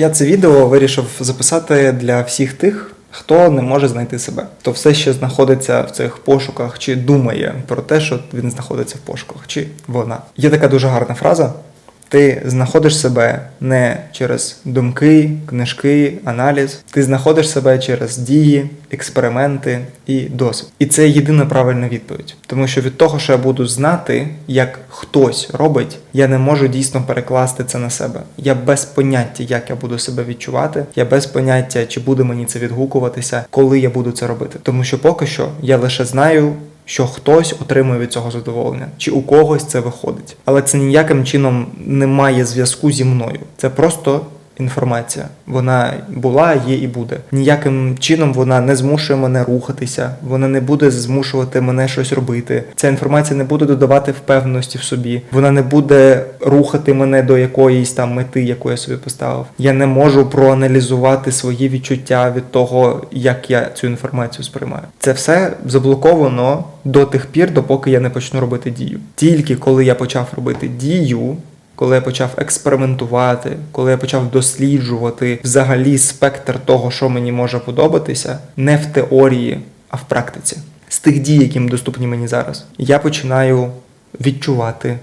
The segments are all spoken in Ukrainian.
Я це відео вирішив записати для всіх тих, хто не може знайти себе. То все ще знаходиться в цих пошуках, чи думає про те, що він знаходиться в пошуках, чи вона. Є така дуже гарна фраза. Ти знаходиш себе не через думки, книжки, аналіз. Ти знаходиш себе через дії, експерименти і досвід. І це єдина правильна відповідь. Тому що від того, що я буду знати, як хтось робить, я не можу дійсно перекласти це на себе. Я без поняття, як я буду себе відчувати, я без поняття, чи буде мені це відгукуватися, коли я буду це робити. Тому що поки що я лише знаю що хтось отримує від цього задоволення, чи у когось це виходить. Але це ніяким чином не має зв'язку зі мною. Це просто інформація. Вона була, є і буде. Ніяким чином вона не змушує мене рухатися, вона не буде змушувати мене щось робити. Ця інформація не буде додавати впевненості в собі. Вона не буде рухати мене до якоїсь там мети, яку я собі поставив. Я не можу проаналізувати свої відчуття від того, як я цю інформацію сприймаю. Це все заблоковано до тих пір, допоки я не почну робити дію. Тільки коли я почав робити дію, коли я почав експериментувати, коли я почав досліджувати взагалі спектр того, що мені може подобатися, не в теорії, а в практиці. З тих дій, які доступні мені зараз, я починаю відчувати,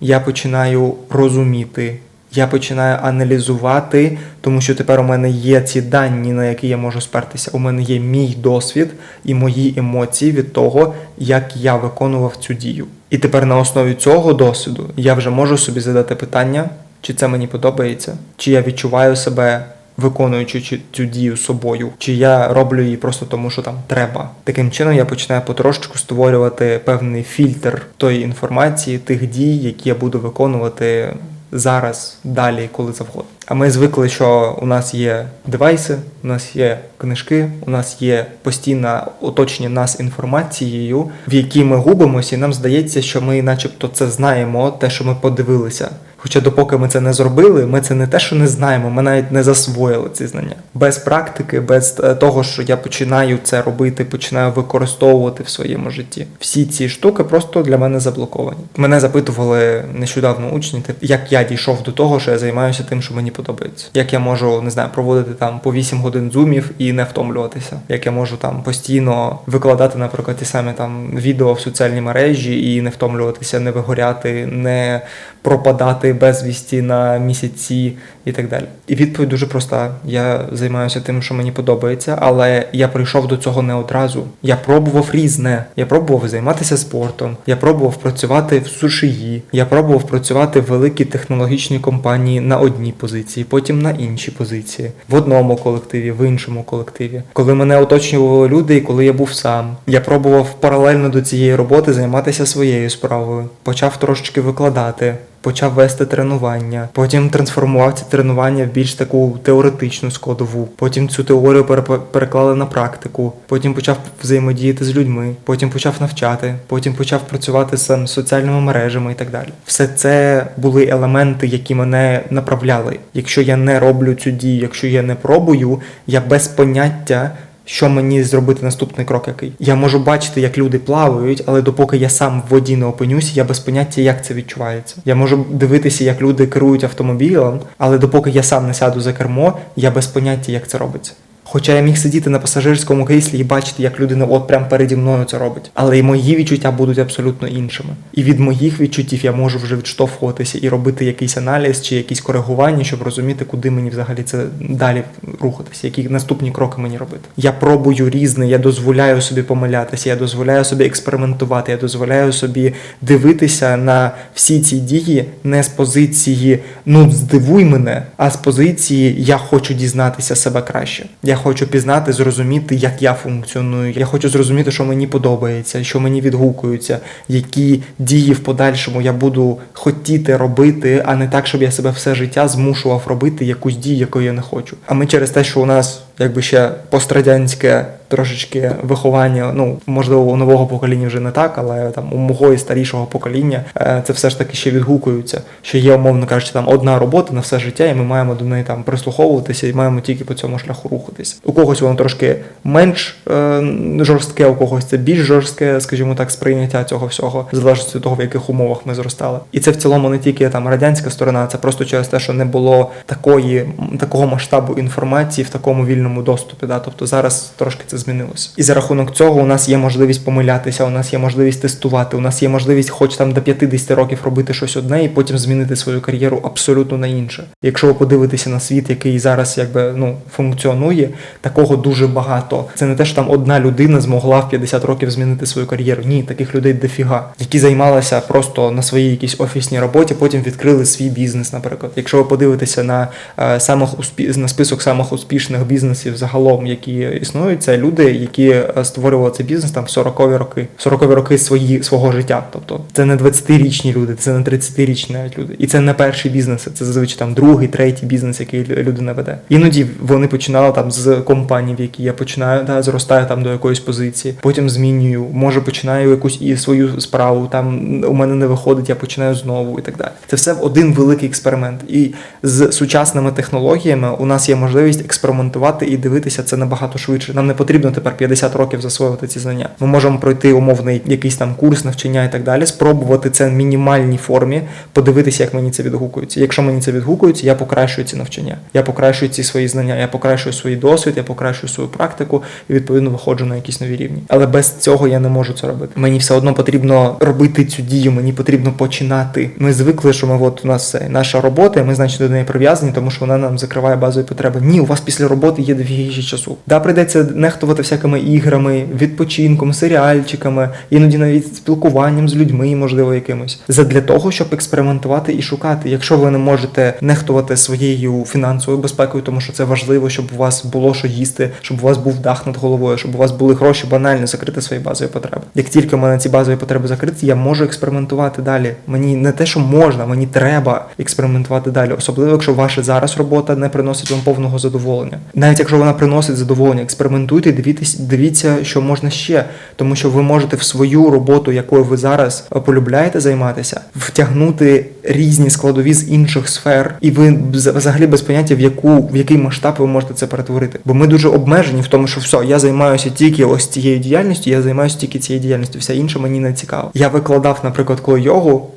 я починаю розуміти. Я починаю аналізувати, тому що тепер у мене є ці дані, на які я можу спертися. У мене є мій досвід і мої емоції від того, як я виконував цю дію. І тепер на основі цього досвіду я вже можу собі задати питання, чи це мені подобається, чи я відчуваю себе. Виконуючи цю- дію собою, чи я роблю її просто тому, що там треба. Таким чином я починаю потрошечку створювати певний фільтр тої інформації, тих дій, які я буду виконувати зараз, далі, коли завгодно. А ми звикли, що у нас є девайси, у нас є книжки, у нас є постійне оточення нас інформацією, в якій ми губимося, і нам здається, що ми, начебто, це знаємо, те, що ми подивилися. Хоча допоки ми це не зробили, ми це не те, що не знаємо, ми навіть не засвоїли ці знання. Без практики, без е, того, що я починаю це робити, починаю використовувати в своєму житті. Всі ці штуки просто для мене заблоковані. Мене запитували нещодавно учні, як я дійшов до того, що я займаюся тим, що мені подобається. Як я можу не знаю, проводити там по 8 годин зумів і не втомлюватися. Як я можу там постійно викладати, наприклад, ті самі там відео в соціальні мережі і не втомлюватися, не вигоряти, не пропадати безвісті на місяці і так далі. І відповідь дуже проста: я займаюся тим, що мені подобається, але я прийшов до цього не одразу. Я пробував різне. Я пробував займатися спортом, я пробував працювати в сушії, я пробував працювати в великій технологічній компанії на одній позиції, потім на іншій позиції, в одному колективі, в іншому колективі. Коли мене оточували люди, і коли я був сам, я пробував паралельно до цієї роботи займатися своєю справою, почав трошечки викладати. Почав вести тренування, потім трансформував ці тренування в більш таку теоретичну складову. Потім цю теорію переклали на практику. Потім почав взаємодіяти з людьми, потім почав навчати, потім почав працювати з соціальними мережами і так далі. Все це були елементи, які мене направляли. Якщо я не роблю цю дію, якщо я не пробую, я без поняття. Що мені зробити наступний крок який? Я можу бачити, як люди плавають, але допоки я сам в воді не опинюся, я без поняття, як це відчувається. Я можу дивитися, як люди керують автомобілем, але допоки я сам не сяду за кермо, я без поняття, як це робиться. Хоча я міг сидіти на пасажирському кріслі і бачити, як людина от прямо переді мною це робить. Але і мої відчуття будуть абсолютно іншими. І від моїх відчуттів я можу вже відштовхуватися і робити якийсь аналіз чи якісь коригування, щоб розуміти, куди мені взагалі це далі рухатися, які наступні кроки мені робити. Я пробую різне, я дозволяю собі помилятися, я дозволяю собі експериментувати, я дозволяю собі дивитися на всі ці дії не з позиції ну здивуй мене, а з позиції я хочу дізнатися себе краще. Я хочу пізнати, зрозуміти, як я функціоную. Я хочу зрозуміти, що мені подобається, що мені відгукується, які дії в подальшому я буду хотіти робити, а не так, щоб я себе все життя змушував робити якусь дію, якої я не хочу. А ми через те, що у нас якби ще пострадянське трошечки виховання. Ну можливо, у нового покоління вже не так, але там у мого і старішого покоління е, це все ж таки ще відгукується. Що є, умовно кажучи, там одна робота на все життя, і ми маємо до неї там прислуховуватися і маємо тільки по цьому шляху рухатись. У когось воно трошки менш е, жорстке, у когось це більш жорстке, скажімо так, сприйняття цього всього, в залежності від того, в яких умовах ми зростали. І це в цілому не тільки там радянська сторона, це просто через те, що не було такої такого масштабу інформації в такому вільному доступі. Да? Тобто зараз трошки це змінилося. І за рахунок цього у нас є можливість помилятися, у нас є можливість тестувати, у нас є можливість, хоч там до 50 років робити щось одне і потім змінити свою кар'єру абсолютно на інше. Якщо ви подивитеся на світ, який зараз якби ну функціонує, такого дуже багато. Це не те, що там одна людина змогла в 50 років змінити свою кар'єру. Ні, таких людей дофіга, які займалися просто на своїй якійсь офісній роботі, потім відкрили свій бізнес, наприклад. Якщо ви подивитеся на е, самих успі... на список самих успішних бізнесів загалом, які існують, це люди, які е, створювали цей бізнес там в 40-ві роки, 40-ві роки свої свого життя. Тобто це не 20-річні люди, це не 30-річні навіть люди. І це не перший бізнес, це зазвичай там другий, третій бізнес, який людина веде. Іноді вони починали там з компанії, в якій я починаю, да, зростаю там до якоїсь позиції, потім змінюю, може починаю якусь і свою справу. Там у мене не виходить, я починаю знову і так далі. Це все один великий експеримент. І з сучасними технологіями у нас є можливість експериментувати і дивитися це набагато швидше. Нам не потрібно тепер 50 років засвоювати ці знання. Ми можемо пройти умовний якийсь там курс навчання і так далі, спробувати це в мінімальній формі, подивитися, як мені це відгукується. Якщо мені це відгукується, я покращую ці навчання, я покращую ці свої знання, я покращую свій досвід, я покращую свою практику і відповідно виходжу на якісь нові рівні. Але без цього я не можу це робити. Мені все одно потрібно робити цю дію, мені потрібно починати. Ми звикли, що ми от у нас все наша робота, і ми значить до неї прив'язані, тому що вона нам закриває базові потреби. Ні, у вас після роботи є дофігіще часу. Да, прийдеться нехтувати всякими іграми, відпочинком, серіальчиками, іноді навіть спілкуванням з людьми, можливо, якимось. Задля того, щоб експериментувати і шукати. Якщо ви не можете нехтувати своєю фінансовою безпекою, тому що це важливо, щоб у вас було що їсти, щоб у вас був дах над головою, щоб у вас були гроші банально закрити свої базові потреби. Як тільки у мене ці базові потреби закриті, я можу експериментувати далі. Мені не те, що можна, мені треба експериментувати далі, особливо якщо ваша зараз робота не приносить вам повного задоволення. Навіть якщо вона приносить задоволення, експериментуйте, дивіться, дивіться, що можна ще, тому що ви можете в свою роботу, якою ви зараз е, полюбляєте займатися, втягнути різні складові з інших сфер, і ви взагалі без поняття в яку в який масштаб ви можете це перетворити. Бо ми дуже обмежені в тому, що все, я займаюся тільки ось цією діяльністю, я займаюся тільки цією діяльністю, все інше мені не цікаво. Я викладав, наприклад, коли йогу.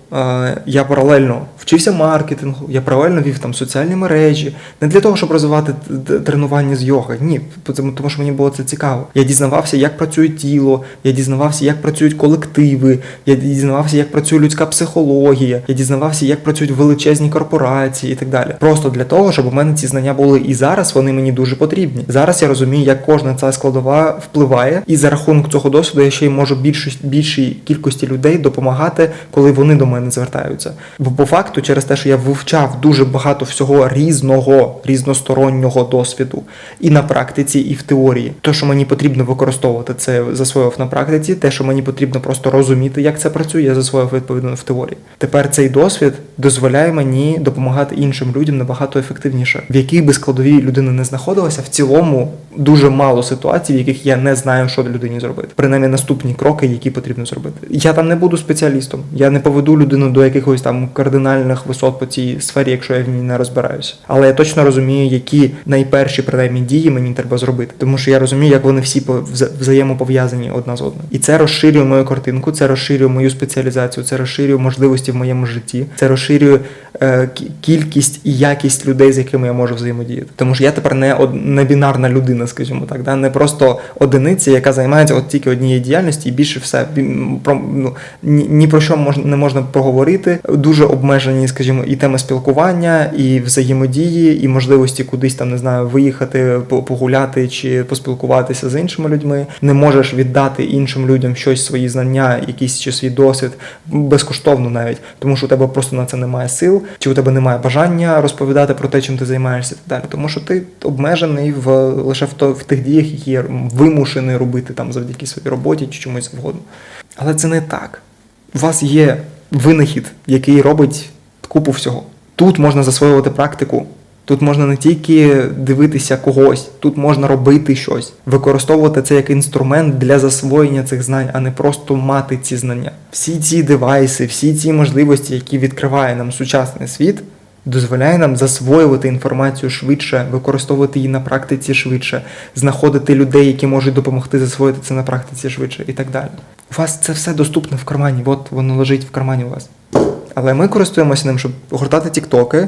Я паралельно вчився маркетингу, я паралельно вів там соціальні мережі, не для того, щоб розвивати тренування з йоги. Ні, тому що мені було це цікаво. Я дізнавався, як працює тіло, я дізнавався, як працюють колективи, я дізнавався, як працює людська психологія, я дізнавався, як працюють величезні корпорації і так далі. Просто для того, щоб у мене ці знання були і зараз вони мені дуже потрібні. Зараз я розумію, як кожна ця складова впливає, і за рахунок цього досвіду я ще й можу більшість більшій кількості людей допомагати, коли вони до мене звертаються. Бо по факту, через те, що я вивчав дуже багато всього різного, різностороннього досвіду, і на практиці, і в теорії. Те, що мені потрібно використовувати, це засвоїв на практиці. Те, що мені потрібно просто розуміти, як це працює, я засвоїв відповідно в теорії. Тепер цей досвід дозволяє мені допомагати іншим людям набагато ефективніше, в якій би складовій людина не знаходилася, в цілому дуже мало ситуацій, в яких я не знаю, що людині зробити. Принаймні наступні кроки, які потрібно зробити. Я там не буду спеціалістом. Я не поведу людину до якихось там кардинальних висот по цій сфері, якщо я в ній не розбираюся. Але я точно розумію, які найперші принаймні дії мені треба зробити, тому що я розумію, як вони всі по- взаємопов'язані одна з одною. І це розширює мою картинку, це розширює мою спеціалізацію, це розширює можливості в моєму житті, це розширює кількість і якість людей, з якими я можу взаємодіяти. Тому що я тепер не, од, не бінарна людина, скажімо так, да? не просто одиниця, яка займається от тільки однією діяльністю і більше все. Про, ну, ні, про що мож, не можна проговорити. Дуже обмежені, скажімо, і теми спілкування, і взаємодії, і можливості кудись там не знаю виїхати, погуляти чи поспілкуватися з іншими людьми. Не можеш віддати іншим людям щось свої знання, якийсь чи свій досвід безкоштовно навіть, тому що у тебе просто на це немає сил, чи у тебе немає бажання розповідати про те, чим ти займаєшся і так далі. Тому що ти обмежений в лише в, то, в тих діях, які є вимушений робити там завдяки своїй роботі чи чомусь завгодно. Але це не так. У вас є винахід, який робить купу всього. Тут можна засвоювати практику Тут можна не тільки дивитися когось, тут можна робити щось, використовувати це як інструмент для засвоєння цих знань, а не просто мати ці знання. Всі ці девайси, всі ці можливості, які відкриває нам сучасний світ, дозволяє нам засвоювати інформацію швидше, використовувати її на практиці швидше, знаходити людей, які можуть допомогти засвоїти це на практиці швидше і так далі. У вас це все доступне в кармані, от воно лежить в кармані у вас. Але ми користуємося ним, щоб гортати тіктоки,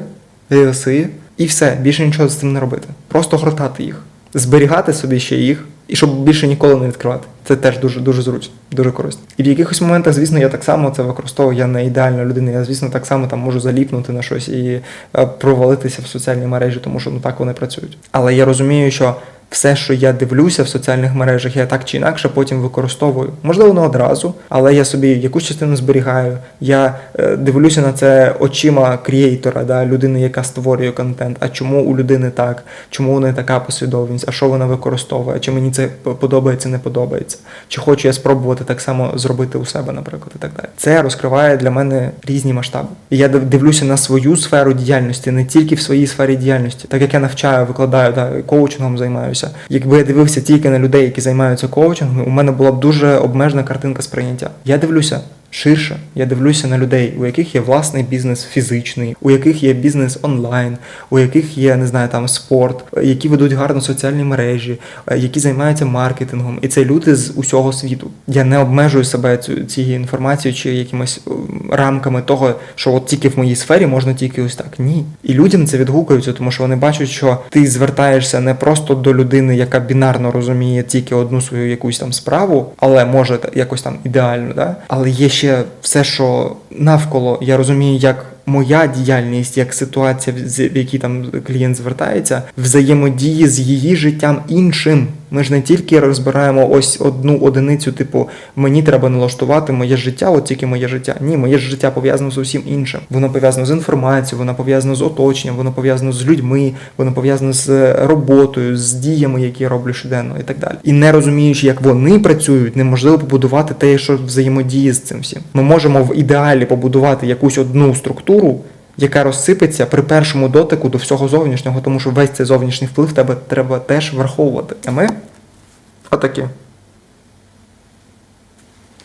рілси і все, більше нічого з цим не робити. Просто гортати їх, зберігати собі ще їх, і щоб більше ніколи не відкривати. Це теж дуже дуже зручно, дуже корисно. І в якихось моментах, звісно, я так само це використовую. Я не ідеальна людина. Я, звісно, так само там можу заліпнути на щось і е, провалитися в соціальні мережі, тому що ну так вони працюють. Але я розумію, що все, що я дивлюся в соціальних мережах, я так чи інакше потім використовую. Можливо, не одразу, але я собі якусь частину зберігаю. Я е, дивлюся на це очима крієйтора, да, людини, яка створює контент. А чому у людини так? Чому у неї така послідовність? А що вона використовує? Чи мені це подобається, не подобається? Чи хочу я спробувати так само зробити у себе, наприклад, і так далі. Це розкриває для мене різні масштаби. Я дивлюся на свою сферу діяльності, не тільки в своїй сфері діяльності, так як я навчаю, викладаю, да, коучингом займаюся. Якби я дивився тільки на людей, які займаються коучингом, у мене була б дуже обмежена картинка сприйняття. Я дивлюся. Ширше я дивлюся на людей, у яких є власний бізнес фізичний, у яких є бізнес онлайн, у яких є не знаю там спорт, які ведуть гарно соціальні мережі, е, які займаються маркетингом, і це люди з усього світу. Я не обмежую себе цією інформацією чи якимись ем, рамками того, що от тільки в моїй сфері можна тільки ось так. Ні. І людям це відгукується, тому що вони бачать, що ти звертаєшся не просто до людини, яка бінарно розуміє тільки одну свою якусь там справу, але може якось там ідеально, да? але є ще все, що навколо я розумію, як. Моя діяльність як ситуація, в якій там клієнт звертається, взаємодії з її життям іншим. Ми ж не тільки розбираємо ось одну одиницю, типу, мені треба налаштувати моє життя, от тільки моє життя. Ні, моє ж життя пов'язано з усім іншим. Воно пов'язано з інформацією, воно пов'язано з оточенням, воно пов'язано з людьми, воно пов'язано з роботою, з діями, які я роблю щоденно, і так далі. І не розуміючи, як вони працюють, неможливо побудувати те, що взаємодіє з цим всім. Ми можемо в ідеалі побудувати якусь одну структуру. Яка розсипеться при першому дотику до всього зовнішнього, тому що весь цей зовнішній вплив тебе треба теж враховувати. А ми отакі.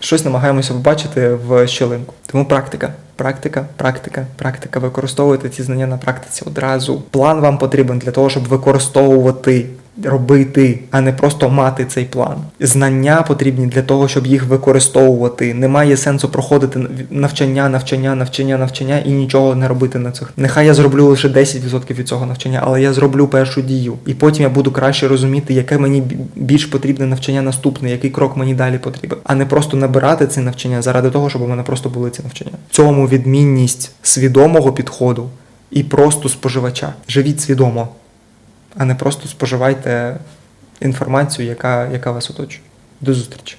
Щось намагаємося побачити в щілинку. Тому практика, практика, практика, практика. Використовуйте ці знання на практиці одразу. План вам потрібен для того, щоб використовувати, робити, а не просто мати цей план. Знання потрібні для того, щоб їх використовувати. Немає сенсу проходити навчання, навчання, навчання, навчання і нічого не робити на цих. Нехай я зроблю лише 10% від цього навчання, але я зроблю першу дію. І потім я буду краще розуміти, яке мені більш потрібне навчання наступне, який крок мені далі потрібен, а не просто набирати це навчання заради того, щоб у мене просто були ці навчання. В відмінність свідомого підходу і просто споживача. Живіть свідомо, а не просто споживайте інформацію, яка, яка вас оточує. До зустрічі!